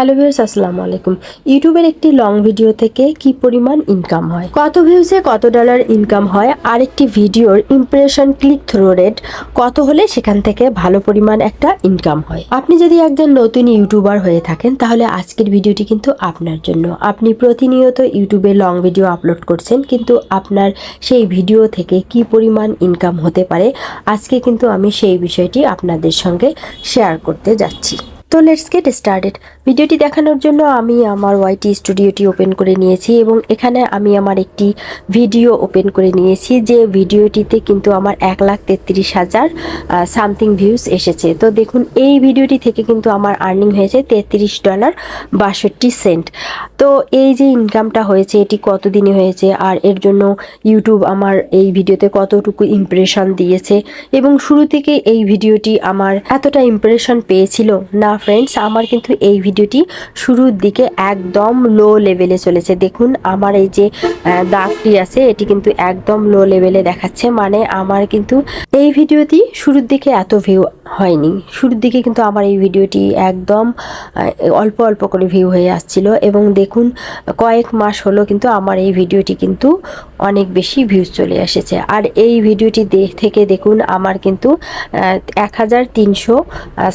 Hello viewers, আসসালামু আলাইকুম। ইউটিউবের একটি লং ভিডিও থেকে কি পরিমাণ ইনকাম হয়? কত ভিউজে কত ডলার ইনকাম হয়? আর একটি ভিডিওর ইমপ্রেশন ক্লিক থ্রো রেট কত হলে সেখান থেকে ভালো পরিমাণ একটা ইনকাম হয়? আপনি যদি একজন নতুন ইউটিউবার হয়ে থাকেন, তাহলে আজকের ভিডিওটি কিন্তু আপনার জন্য। আপনি প্রতিনিয়ত ইউটিউবে লং ভিডিও আপলোড করছেন, কিন্তু আপনার সেই ভিডিও থেকে কি পরিমাণ ইনকাম হতে পারে? আজকে কিন্তু আমি সেই বিষয়টি আপনাদের সঙ্গে শেয়ার করতে যাচ্ছি। তো লেটস গেট স্টার্টেড ভিডিওটি দেখানোর জন্য আমি আমার ওয়াইটি স্টুডিওটি ওপেন করে নিয়েছি এবং এখানে আমি আমার একটি ভিডিও ওপেন করে নিয়েছি যে ভিডিওটিতে কিন্তু আমার এক লাখ তেত্রিশ হাজার সামথিং ভিউজ এসেছে। তো দেখুন, এই ভিডিওটি থেকে কিন্তু আমার আর্নিং হয়েছে তেত্রিশ ডলার বাষট্টি সেন্ট। তো এই যে ইনকামটা হয়েছে, এটি কতদিনই হয়েছে আর এর জন্য ইউটিউব আমার এই ভিডিওতে কতটুকু ইমপ্রেশন দিয়েছে এবং শুরু থেকে এই ভিডিওটি আমার এতটা ইমপ্রেশন পেয়েছিল? না ফ্রেন্ডস আমার কিন্তু এই ভিডিওটি শুরুর দিকে একদম লো লেভেলে চলেছে। দেখুন, আমার এই যে দাগটি আছে, এটি কিন্তু একদম লো লেভেলে দেখাচ্ছে। মানে আমার কিন্তু এই ভিডিওটি শুরুর দিকে এত ভিউ হয়নি। শুরুর দিকে কিন্তু আমার এই ভিডিওটি একদম অল্প অল্প করে ভিউ হয়ে আসছিল এবং দেখুন, কয়েক মাস হলো কিন্তু আমার এই ভিডিওটি কিন্তু অনেক বেশি ভিউজ চলে এসেছে। আর এই ভিডিওটি থেকে দেখুন, আমার কিন্তু এক হাজার তিনশো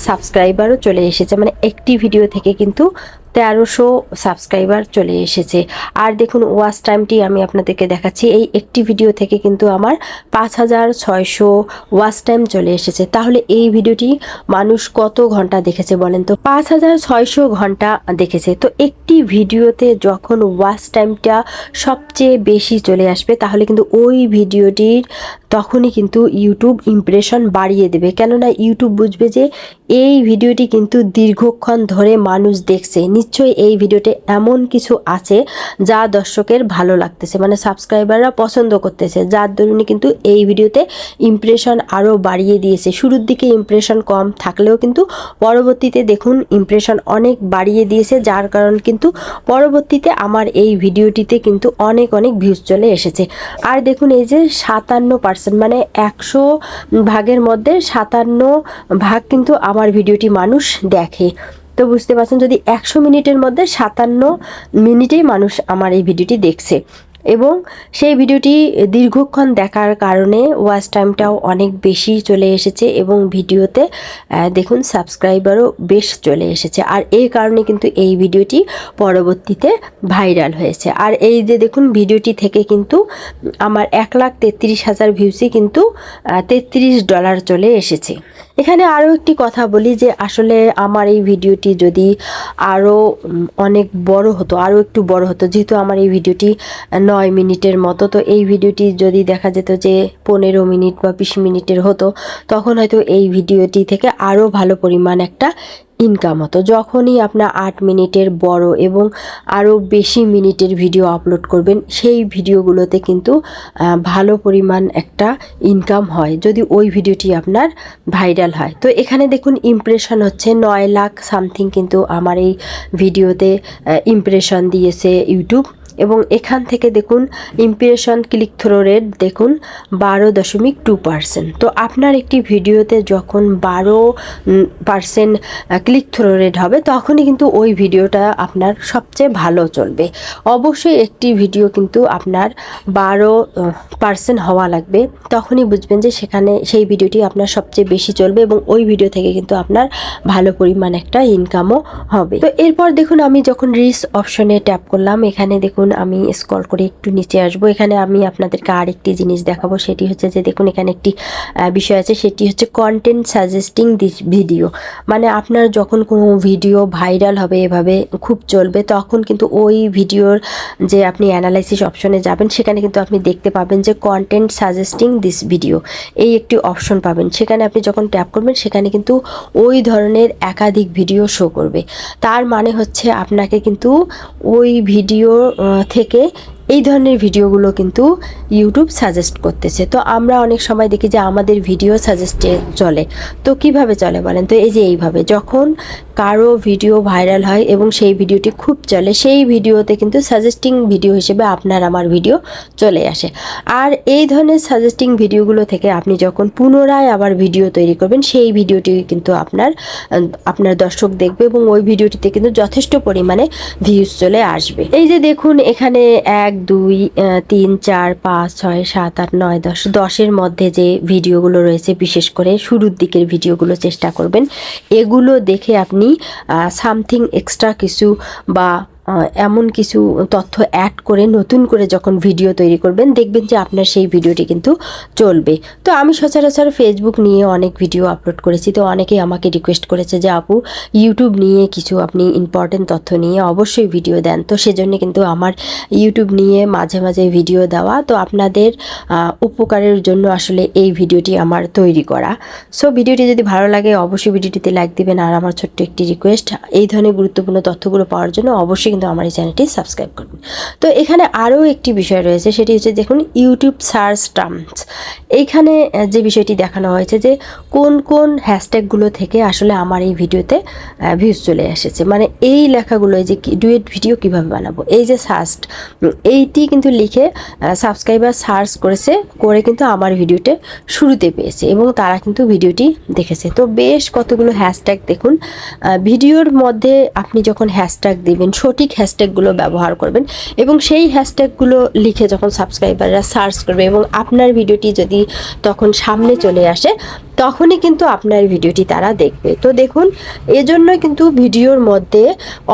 সাবস্ক্রাইবারও চলে এসেছে। মানে একটি ভিডিও থেকে কিন্তু তেরোশো সাবস্ক্রাইবার চলে এসেছে। আর দেখুন, ওয়াচ টাইমটি আমি আপনাদেরকে দেখাচ্ছি। এই একটি ভিডিও থেকে কিন্তু আমার পাঁচ হাজার ছয়শো ওয়াচ টাইম চলে এসেছে। তাহলে এই ভিডিওটি মানুষ কত ঘণ্টা দেখেছে বলেন তো? পাঁচ হাজার ছয়শো ঘণ্টা দেখেছে। তো একটি ভিডিওতে যখন ওয়াচ টাইমটা সবচেয়ে বেশি চলে আসবে, তাহলে কিন্তু ওই ভিডিওটির তখনই কিন্তু ইউটিউব ইমপ্রেশন বাড়িয়ে দেবে। কেননা ইউটিউব বুঝবে যে এই ভিডিওটি কিন্তু দীর্ঘক্ষণ ধরে মানুষ দেখছে। নিশ্চয়ই এই ভিডিওতে এমন কিছু আছে যা দর্শকের ভালো লাগতেছে মানে সাবস্ক্রাইবাররা পছন্দ করতেছে, যার দরুন কিন্তু এই ভিডিওতে ইমপ্রেশন আরও বাড়িয়ে দিয়েছে। শুরুর দিকে ইমপ্রেশন কম থাকলেও কিন্তু পরবর্তীতে দেখুন ইমপ্রেশন অনেক বাড়িয়ে দিয়েছে, যার কারণ কিন্তু পরবর্তীতে আমার এই ভিডিওটিতে কিন্তু অনেক অনেক ভিউজ চলে এসেছে। আর দেখুন এই যে সাতান্ন পার্সেন্ট মানে একশো ভাগের মধ্যে সাতান্ন ভাগ কিন্তু আমার ভিডিওটি মানুষ দেখে। তো বুঝতে পারছেন, যদি একশো মিনিটের মধ্যে সাতান্ন মিনিটেই মানুষ আমার এই ভিডিওটি দেখছে। এবং সেই ভিডিওটি দীর্ঘক্ষণ দেখার কারণে ওয়াচ টাইমটাও অনেক বেশি চলে এসেছে এবং ভিডিওতে দেখুন, সাবস্ক্রাইবারও বেশ চলে এসেছে। আর এই কারণে কিন্তু এই ভিডিওটি পরবর্তীতে ভাইরাল হয়েছে। আর এই যে দেখুন, ভিডিওটি থেকে কিন্তু আমার এক লাখ তেত্রিশ হাজার ভিউসই কিন্তু তেত্রিশ ডলার চলে এসেছে। এখানে আরও একটি কথা বলি যে আসলে আমার এই ভিডিওটি যদি আরও অনেক বড় হতো আরও একটু বড় হতো, যেহেতু আমার এই ভিডিওটি নয় মিনিটের মতো, তো এই ভিডিওটি যদি দেখা যেত যে পনেরো মিনিট বা বিশ মিনিটের হতো, তখন হয়তো এই ভিডিওটি থেকে আরও ভালো পরিমাণ একটা ইনকাম হতো। যখনই আপনার আট মিনিটের বড় এবং আরও বেশি মিনিটের ভিডিও আপলোড করবেন, সেই ভিডিওগুলোতে কিন্তু ভালো পরিমাণ একটা ইনকাম হয়, যদি ওই ভিডিওটি আপনার ভাইরাল হয়। তো এখানে দেখুন ইমপ্রেশন হচ্ছে নয় লাখ সামথিং কিন্তু আমার এই ভিডিওতে ইমপ্রেশন দিয়েছে ইউটিউব এবং এখান থেকে দেখুন ইমপ্রেশন ক্লিক থ্রো রেট দেখুন বারো দশমিক টু পার্সেন্ট তো আপনার একটি ভিডিওতে যখন বারো পার্সেন্ট ক্লিক থ্রো রেট হবে, তখনই কিন্তু ওই ভিডিওটা আপনার সবচেয়ে ভালো চলবে। অবশ্যই একটি ভিডিও কিন্তু আপনার বারো পার্সেন্ট হওয়া লাগবে। তখনই বুঝবেন যে সেখানে সেই ভিডিওটি আপনার সবচেয়ে বেশি চলবে এবং ওই ভিডিও থেকে কিন্তু আপনার ভালো পরিমাণ একটা ইনকামও হবে। তো এরপর দেখুন আমি যখন রিস অপশনে ট্যাপ করলাম, এখানে দেখুন আমি স্কল করে একটু নিচে আসব। এখানে আমি আপনাদেরকে আরেকটি জিনিস দেখাবো, সেটি হচ্ছে যে দেখুন, এখানে একটি বিষয় আছে, সেটি হচ্ছে কন্টেন্ট সাজেস্টিং দিস ভিডিও মানে আপনার যখন কোনো ভিডিও ভাইরাল হবে এভাবে খুব চলবে, তখন কিন্তু ওই ভিডিওর যে আপনি অ্যানালাইসিস অপশনে যাবেন, সেখানে কিন্তু আপনি দেখতে পাবেন যে কন্টেন্ট সাজেস্টিং দিস ভিডিও এই একটি অপশন পাবেন। সেখানে আপনি যখন ট্যাপ করবেন, সেখানে কিন্তু ওই ধরনের একাধিক ভিডিও শো করবে। তার মানে হচ্ছে আপনাকে কিন্তু ওই ভিডিও থেকে এই ধরনের ভিডিওগুলো কিন্তু ইউটিউব সাজেস্ট করতেছে। তো আমরা অনেক সময় দেখি যে আমাদের ভিডিও সাজেস্টে চলে। তো কীভাবে চলে বলেন? তো এই যে এইভাবে, যখন কারও ভিডিও ভাইরাল হয় এবং সেই ভিডিওটি খুব চলে, সেই ভিডিওতে কিন্তু সাজেস্টিং ভিডিও হিসেবে আপনার আমার ভিডিও চলে আসে। আর এই ধরনের সাজেস্টিং ভিডিওগুলো থেকে আপনি যখন পুনরায় আবার ভিডিও তৈরি করবেন, সেই ভিডিওটি কিন্তু আপনার আপনার দর্শক দেখবে এবং ওই ভিডিওটিতে কিন্তু যথেষ্ট পরিমাণে ভিউজ চলে আসবে। এই যে দেখুন, এখানে এক দুই তিন, চার, পাঁচ, ছয়, সাত, আট, নয়, দশ, দশের মধ্যে যে ভিডিওগুলো রয়েছে, বিশেষ করে শুরুর দিকের ভিডিওগুলো চেষ্টা করবেন। এগুলো দেখে আপনি সামথিং এক্সট্রা কিছু বা এমন কিছু তথ্য অ্যাড করে, নতুন করে যখন ভিডিও তৈরি করবেন, দেখবেন যে আপনার সেই ভিডিওটি কিন্তু চলবে। তো আমি সচরাচর ফেসবুক নিয়ে অনেক ভিডিও আপলোড করেছি। তো অনেকেই আমাকে রিকোয়েস্ট করেছে যে, আপু ইউটিউব নিয়ে কিছু আপনি ইম্পর্টেন্ট তথ্য নিয়ে অবশ্যই ভিডিও দেন। তো সেজন্য কিন্তু আমার ইউটিউব নিয়ে মাঝে মাঝে ভিডিও দেওয়া, তো আপনাদের উপকারের জন্য আসলে এই ভিডিওটি আমার তৈরি করা। সো ভিডিওটি যদি ভালো লাগে, অবশ্যই ভিডিওটিতে লাইক দিবেন। আর আমার ছোট্ট একটি রিকোয়েস্ট এই ধরনের গুরুত্বপূর্ণ তথ্যগুলো পাওয়ার জন্য অবশ্যই কিন্তু আমার এই চ্যানেলটি সাবস্ক্রাইব করবেন। তো এখানে আরও একটি বিষয় রয়েছে, সেটি হচ্ছে দেখুন ইউটিউব সার্চ টার্মস এইখানে যে বিষয়টি দেখানো হয়েছে যে কোন কোন হ্যাশট্যাগুলো থেকে আসলে আমার এই ভিডিওতে ভিউজ চলে এসেছে। মানে এই লেখাগুলো যে ডুয়েট ভিডিও কীভাবে বানাবো? এই যে সার্চ এইটি কিন্তু লিখে সাবস্ক্রাইবার সার্চ করেছে, করে কিন্তু আমার ভিডিওতে শুরুতে পেয়েছে এবং তারা কিন্তু ভিডিওটি দেখেছে। তো বেশ কতগুলো হ্যাশট্যাগ দেখুন ভিডিওর মধ্যে আপনি যখন হ্যাশট্যাগ দিবেন সঠিক হ্যাশট্যাগুলো ব্যবহার করবেন এবং সেই হ্যাশট্যাগুলো লিখে যখন সাবস্ক্রাইবাররা সার্চ করবে এবং আপনার ভিডিওটি যদি তখন সামনে চলে আসে তখনই কিন্তু আপনার ভিডিওটি তারা দেখবে। তো দেখুন এজন্য কিন্তু ভিডিওর মধ্যে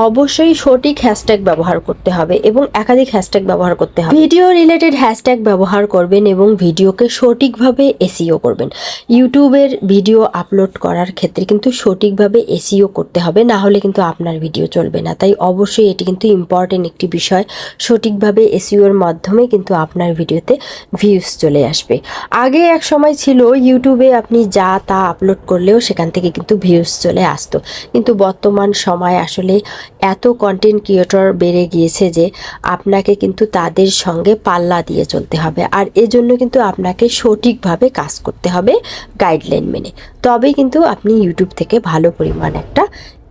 অবশ্যই সঠিক হ্যাশট্যাগ ব্যবহার করতে হবে এবং একাধিক হ্যাশট্যাগ ব্যবহার করতে হবে। ভিডিও রিলেটেড হ্যাশট্যাগ ব্যবহার করবেন এবং ভিডিওকে সঠিকভাবে এসিও করবেন। ইউটিউবের ভিডিও আপলোড করার ক্ষেত্রে কিন্তু সঠিকভাবে এসিও করতে হবে, না হলে কিন্তু আপনার ভিডিও চলবে না। তাই অবশ্যই এটি কিন্তু ইম্পর্টেন্ট একটি বিষয়, সঠিকভাবে এসিওর মাধ্যমে কিন্তু আপনার ভিডিওতে ভিউজ চলে আসবে। আগে এক সময় ছিল, ইউটিউবে আপনি যা তা আপলোড করলেও সেখান থেকে কিন্তু ভিউজ চলে আসতো। কিন্তু বর্তমান সময় আসলে এত কন্টেন্ট ক্রিয়েটর বেড়ে গিয়েছে যে আপনাকে কিন্তু তাদের সঙ্গে পাল্লা দিয়ে চলতে হবে। আর এজন্য কিন্তু আপনাকে সঠিকভাবে কাজ করতে হবে গাইডলাইন মেনে। তবেই কিন্তু আপনি ইউটিউব থেকে ভালো পরিমাণ একটা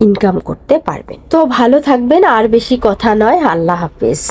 ইনকাম করতে পারবেন। তো ভালো থাকবেন, আর বেশি কথা নয়। আল্লাহ হাফেজ।